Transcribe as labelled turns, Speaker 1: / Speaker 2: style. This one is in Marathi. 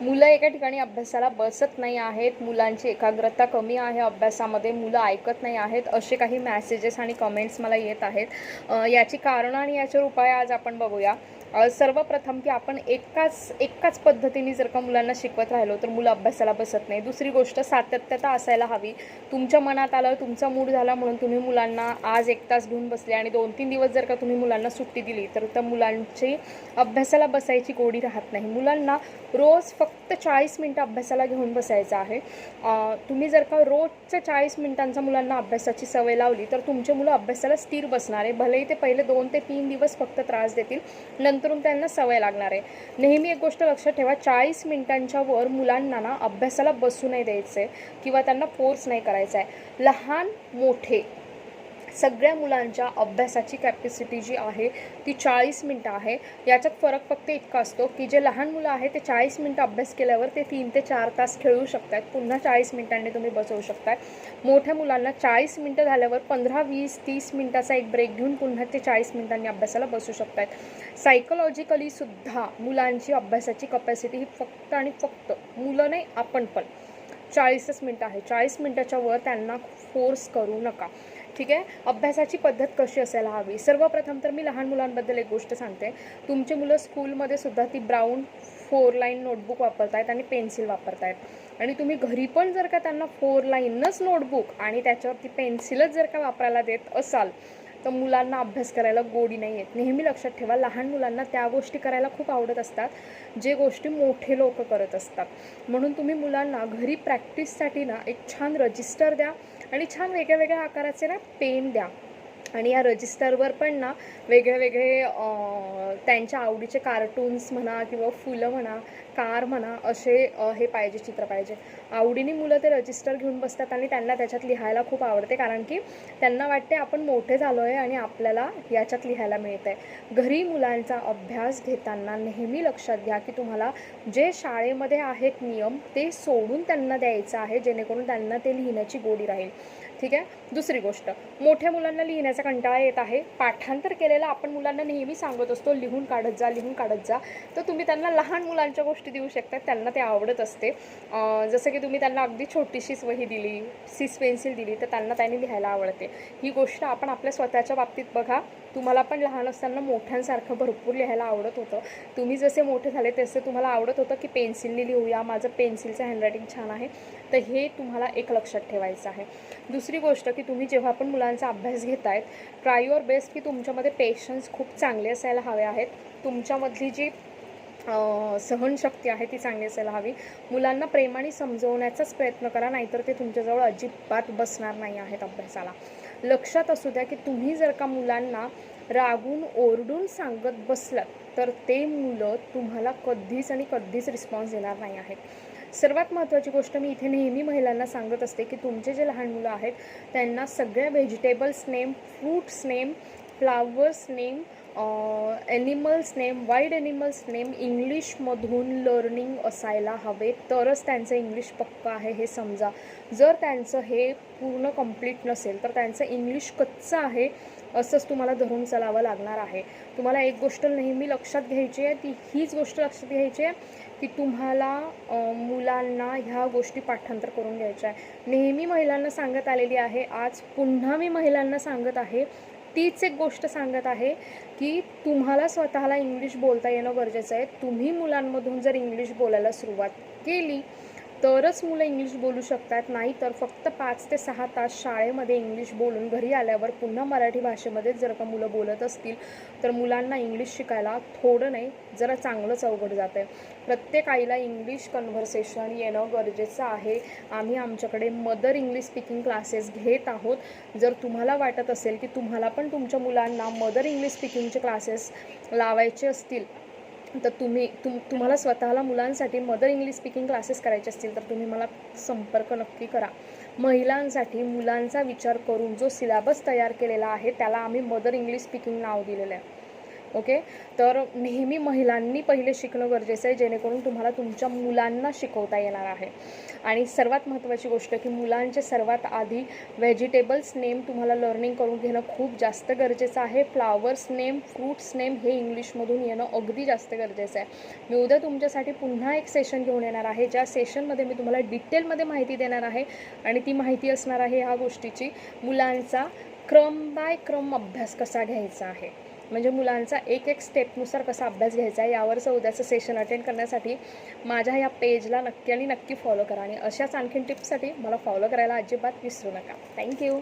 Speaker 1: मुलं एका ठिकाणी अभ्यासाला बसत नाही आहेत मुलांची एकाग्रता कमी आहे अभ्यासामध्ये मुलं ऐकत नाही आहेत असे काही मॅसेजेस आणि कमेंट्स मला येत आहेत. याची कारणं आणि याच्यावर उपाय आज आपण बघूया. सर्वप्रथम की आपण एकाच एकाच पद्धतीने जर का मुलांना शिकवत राहिलो तर मुलं अभ्यासाला बसत नाही. दुसरी गोष्ट सातत्यता असायला हवी. तुमच्या मनात आलं तुमचा मूड झाला म्हणून तुम्ही मुलांना आज एक तास घेऊन बसले आणि दोन तीन दिवस जर का तुम्ही मुलांना सुट्टी दिली तर त्या मुलांची अभ्यासाला बसायची गोडी राहत नाही. मुलांना रोज फक्त चाळीस मिनटं अभ्यासाला घेऊन बसायचं आहे. तुम्ही जर का रोजच्या चाळीस मिनिटांचा मुलांना अभ्यासाची सवय लावली तर तुमचे मुलं अभ्यासाला स्थिर बसणार आहे. भलेही ते पहिले दोन ते तीन दिवस फक्त त्रास देतील नंतर नंतरून त्यांना सवय लागणार आहे. नेहमी एक गोष्ट लक्षात ठेवा चाळीस मिनिटांच्या वर मुलांना ना अभ्यासाला बसू नाही द्यायचं आहे किंवा त्यांना फोर्स नाही करायचा आहे लहान मोठे सगळ्या मुलांच्या अभ्यासाची कॅपॅसिटी जी आहे ती चाळीस मिनटं आहे. याच्यात फरक फक्त इतका असतो की जे लहान मुलं आहे ते चाळीस मिनटं अभ्यास केल्यावर ते तीन ते चार तास खेळू शकतात. पुन्हा चाळीस मिनिटांनी तुम्ही बसवू शकताय मोठ्या मुलांना चाळीस मिनटं झाल्यावर पंधरा वीस तीस मिनटाचा एक ब्रेक घेऊन पुन्हा ते चाळीस मिनिटांनी अभ्यासाला बसू शकतात. सायकोलॉजिकली सुद्धा मुलांची अभ्यासाची कपॅसिटी ही फक्त आणि फक्त मुलं नाही आपण पण. चाळीसच मिनटं आहे. चाळीस मिनटाच्या वर त्यांना फोर्स करू नका. ठीक आहे? अभ्यासाची पद्धत कशी असायला हवी? सर्वप्रथम तर मी लहान मुलांबद्दल एक गोष्ट सांगते. तुमचे मुलं स्कूलमध्ये सुद्धा ती ब्राऊन फोर लाईन नोटबुक वापरतायत आणि पेन्सिल वापरतायत. आणि तुम्ही घरी पण जर का त्यांना फोर लाईनच नोटबुक आणि त्याच्यावरती पेन्सिलच जर का वापरायला देत असाल तर मुलांना अभ्यास करायला गोडी नाही येत. नेहमी लक्षात ठेवा लहान मुलांना त्या गोष्टी करायला खूप आवडत असतात जे गोष्टी मोठे लोक करत असतात. म्हणून तुम्ही मुलांना घरी प्रॅक्टिससाठी ना एक छान रजिस्टर द्या. आणि छान वेगळ्या वेगळ्या आकाराचे ना पेन द्या. आणि या रजिस्टरवर पण ना वेगळे वेगळे त्यांच्या आवडीचे कार्टून्स म्हणा किंवा फुलं म्हणा कार म्हणा असे हे पाहिजे चित्र पाहिजे. आवडीने मुलं ते रजिस्टर घेऊन बसतात आणि त्यांना त्याच्यात लिहायला खूप आवडते कारण की त्यांना वाटते आपण मोठे झालो आहे आणि आपल्याला याच्यात लिहायला मिळतं आहे घरी मुलांचा अभ्यास घेताना नेहमी लक्षात घ्या की तुम्हाला जे शाळेमध्ये आहेत नियम ते सोडून त्यांना द्यायचं आहे जेणेकरून त्यांना ते लिहिण्याची गोडी राहील. ठीक आहे? दुसरी गोष्ट मोठ्या मुलांना लिहिण्याचा कंटाळा येत आहे. पाठांतर केलेलं आपण मुलांना नेहमी सांगत असतो लिहून काढत जा लिहून काढत जा. तर तुम्ही त्यांना लहान मुलांच्या गोष्टी देऊ शकता त्यांना ते आवडत असते. जसं की तुम्ही त्यांना अगदी छोटीशीच वही दिली सीस पेन्सिल दिली तर त्यांना त्यांनी लिहायला आवडते. ही गोष्ट आपण आपल्या स्वतःच्या बाबतीत बघा. तुम्हाला पण लहान असताना मोठ्यांसारखं भरपूर लिहायला आवडत होतं. तुम्ही जसे मोठे झाले तसे तुम्हाला आवडत होतं की पेन्सिलने लिहूया. माझं पेन्सिलचं हँडरायटिंग छान आहे. तर हे तुम्हाला एक लक्षात ठेवायचं आहे. दुसरी गोष्ट की तुम्ही जेव्हा पण मुलांचा अभ्यास घेत आहेत ट्राय युअर बेस्ट की तुमच्यामध्ये पेशन्स खूप चांगले असायला हवे आहेत. तुमच्यामधली जी सहनशक्ती आहे ती चांगली असायला हवी. मुलांना प्रेमाने समजवण्याचाच प्रयत्न करा नाहीतर ते तुमच्याजवळ अजिबात बसणार नाही आहेत अभ्यासाला. लक्षात असू द्या की तुम्ही जर का मुलांना रागून ओरडून सांगत बसलात तर ते मुलं तुम्हाला कधीच आणि कधीच रिस्पॉन्स देणार नाही आहेत. सर्वात महत्त्वाची गोष्ट मी इथे नेहमी महिलांना सांगत असते की तुमचे जे लहान मुलं आहेत त्यांना सगळ्या vegetables name fruits name flowers name animals name wild animals name इंग्लिशमधून लर्निंग असायला हवे. तरच त्यांचं इंग्लिश पक्कं आहे हे समजा. जर त्यांचं हे पूर्ण कंप्लीट नसेल तर त्यांचं इंग्लिश कच्चं आहे असंच तुम्हाला धरून चालावं लागणार आहे. तुम्हाला एक गोष्ट नेहमी लक्षात घ्यायची आहे ती हीच गोष्ट लक्षात घ्यायची आहे की तुम्हाला मुलांना ह्या गोष्टी पाठांतर करून घ्यायच्या आहे. नेहमी महिलांना सांगत आलेली आहे आज पुन्हा मी महिलांना सांगत आहे तीच एक गोष्ट सांगत आहे की तुम्हाला स्वतःला इंग्लिश बोलता येणं गरजेचं आहे. तुम्ही मुलांमधून जर इंग्लिश बोलायला सुरुवात केली तरच मुलं इंग्लिश बोलू शकतात. नाही तर फक्त पाच ते सहा तास शाळेमध्ये इंग्लिश बोलून घरी आल्यावर पुन्हा मराठी भाषेमध्येच जर का मुलं बोलत असतील तर मुलांना इंग्लिश शिकायला थोडं नाही जरा चांगलंच अवघड जातं आहे प्रत्येक आईला इंग्लिश कन्व्हर्सेशन येणं गरजेचं आहे. आम्ही आमच्याकडे मदर इंग्लिश स्पीकिंग क्लासेस घेत आहोत. जर तुम्हाला वाटत असेल की तुम्हाला पण तुमच्या मुलांना मदर इंग्लिश स्पीकिंगचे क्लासेस लावायचे असतील तर तुम्ही तुम तुम्हाला स्वतःला मुलांसाठी मदर इंग्लिश स्पीकिंग क्लासेस करायचे असतील तर तुम्ही मला संपर्क नक्की करा. महिलांसाठी मुलांचा विचार करून जो सिलेबस तयार केलेला आहे त्याला आम्ही मदर इंग्लिश स्पीकिंग नाव दिलेलं आहे. ओके? तर नेहमी महिलांनी पहिले शिकणं गरजेचं आहे जेणेकरून तुम्हाला तुमच्या मुलांना शिकवता येणार आहे. आणि सर्वात महत्त्वाची गोष्ट की मुलांचे सर्वात आधी व्हेजिटेबल्स नेम तुम्हाला लर्निंग करून घेणं खूप जास्त गरजेचं आहे. फ्लावर्स नेम फ्रूट्स नेम हे इंग्लिशमधून येणं अगदी जास्त गरजेचं आहे. मी उद्या तुमच्यासाठी पुन्हा एक सेशन घेऊन येणार आहे ज्या सेशनमध्ये मी तुम्हाला डिटेलमध्ये माहिती देणार आहे. आणि ती माहिती असणार आहे ह्या गोष्टीची मुलांचा क्रम बाय क्रम अभ्यास कसा घ्यायचा आहे. म्हणजे मुलांचा एक एक स्टेपनुसार कसा अभ्यास घ्यायचा आहे यावरचं उद्याचं सेशन अटेंड करण्यासाठी माझ्या या पेजला नक्की आणि नक्की फॉलो करा. आणि अशाच आणखीन टिप्ससाठी मला फॉलो करायला अजिबात विसरू नका. थँक्यू